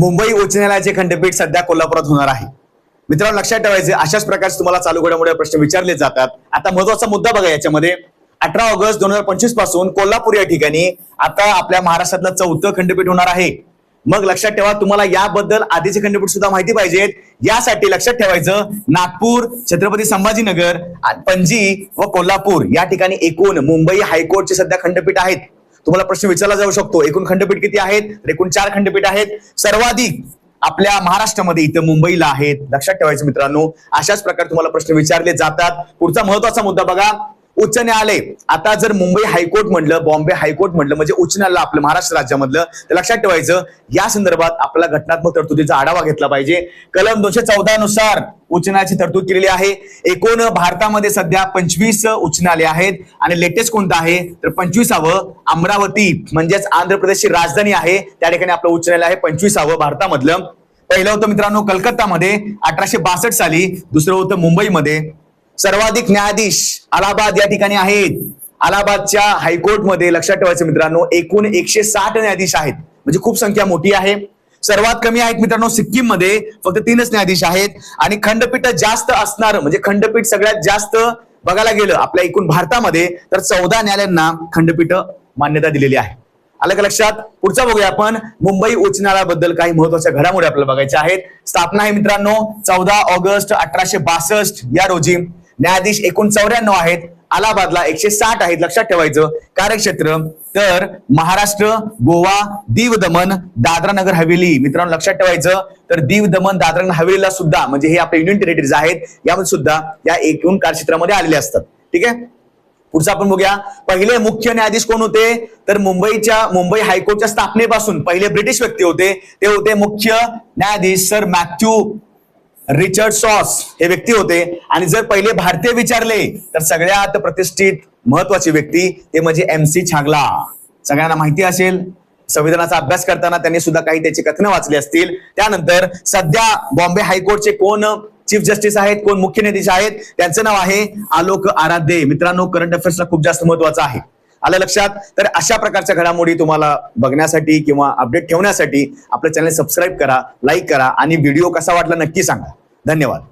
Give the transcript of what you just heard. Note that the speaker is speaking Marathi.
मुंबई उच्च न्यायालयाचे खंडपीठ सध्या कोल्हापुरात होणार आहे. मित्रांनो लक्षात ठेवायचे अशाच प्रकारचे तुम्हाला चालू घडामोडी प्रश्न विचारले जातात. आता महत्त्वाचा मुद्दा बघा याच्यामध्ये. अठरा ऑगस्ट दोन हजार पंचवीसपासून कोल्हापूर या ठिकाणी आता आपल्या महाराष्ट्रातलं चौथं खंडपीठ होणार आहे. मग लक्षात ठेवा तुम्हाला याबद्दल आधीचे खंडपीठ सुद्धा माहिती पाहिजेत. यासाठी लक्षात ठेवायचं नागपूर छत्रपती संभाजीनगर पणजी व कोल्हापूर या ठिकाणी एकूण मुंबई हायकोर्टचे सध्या खंडपीठ आहेत. तुम्हाला प्रश्न विचारला जाऊ शकतो. एकूण खंडपीठ किती आहेत? तर एकूण चार खंडपीठ आहेत. सर्वाधिक आपल्या महाराष्ट्रामध्ये इथं मुंबईला आहेत. लक्षात ठेवायचं मित्रांनो अशाच प्रकारे तुम्हाला प्रश्न विचारले जातात. पुढचा महत्त्वाचा मुद्दा बघा. उच्च न्यायालय. आता जर मुंबई हायकोर्ट म्हणलं बॉम्बे हायकोर्ट म्हणलं म्हणजे उच्च न्यायालय आपलं महाराष्ट्र राज्यामधलं तर लक्षात ठेवायचं या संदर्भात आपल्याला घटनात्मक तरतुदीचा आढावा घेतला पाहिजे. कलम दोनशे चौदा नुसार उच्च न्यायालयाची तरतूद केलेली आहे. एकूण भारतामध्ये सध्या पंचवीस उच्च न्यायालय आहेत. आणि लेटेस्ट कोणतं आहे? तर पंचवीसावं अमरावती म्हणजेच आंध्र प्रदेशची राजधानी आहे. त्या ठिकाणी आपलं उच्च न्यायालय आहे पंचवीसावं भारतामधलं. पहिलं होतं मित्रांनो कलकत्तामध्ये अठराशे बासष्ट साली दुसरं होतं मुंबईमध्ये. सर्वाधिक न्यायाधीश अलाहाबाद या ठिकाणी आहेत. अलाहाबादच्या हायकोर्टमध्ये लक्षात ठेवायचं मित्रांनो एकूण एकशे साठ न्यायाधीश आहेत. म्हणजे खूप संख्या मोठी आहे. सर्वात कमी आहेत मित्रांनो सिक्कीममध्ये फक्त तीनच न्यायाधीश आहेत. आणि खंडपीठ जास्त असणार म्हणजे खंडपीठ सगळ्यात जास्त बघायला गेलं आपल्या एकूण भारतामध्ये तर चौदा न्यायालयांना खंडपीठ मान्यता दिलेली आहे. आलं का लक्षात? पुढचा बघूया आपण. मुंबई उच्च न्यायालयाबद्दल काही महत्त्वाच्या घडामोडी आपल्याला बघायच्या आहेत. स्थापना आहे मित्रांनो चौदा ऑगस्ट अठराशे बासष्ट या रोजी. न्यायाधीश एकूण चौऱ्याण्णव आहेत अलाहाबादला एकशे साठ आहेत लक्षात ठेवायचं. कार्यक्षेत्र तर महाराष्ट्र गोवा दीव दमन दादरा नगर हवेली. मित्रांनो लक्षात ठेवायचं. तर दीव दमन दादरा नगर हवेलीला सुद्धा म्हणजे हे आपले युनियन टेरिटरीज आहेत यामध्ये सुद्धा या एकूण कार्यक्षेत्रामध्ये आलेले असतात. ठीक आहे? पुढचं आपण बघूया. पहिले मुख्य न्यायाधीश कोण होते? तर मुंबईच्या मुंबई हायकोर्टच्या स्थापनेपासून पहिले ब्रिटिश व्यक्ती होते. ते होते मुख्य न्यायाधीश सर मॅथ्यू रिचर्ड सॉस हे व्यक्ती होते. आणि जर पहिले भारतीय विचारले तर सगळ्यात प्रतिष्ठित महत्वाची व्यक्ती ते म्हणजे एम सी छागला. सगळ्यांना माहिती असेल संविधानाचा अभ्यास करताना त्यांनी सुद्धा काही त्याची कथनं वाचली असतील. त्यानंतर सध्या बॉम्बे हायकोर्टचे कोण चीफ जस्टिस आहेत कोण मुख्य न्यायाधीश आहेत त्यांचं नाव आहे आलोक आराध्य. मित्रांनो करंट अफेअर्सला खूप जास्त महत्वाचं आहे. आलं लक्षात? तर अशा प्रकारच्या घडामोडी तुम्हाला बघण्यासाठी किंवा अपडेट ठेवण्यासाठी आपलं चॅनल सबस्क्राईब करा लाईक करा आणि व्हिडिओ कसा वाटला नक्की सांगा. धन्यवाद.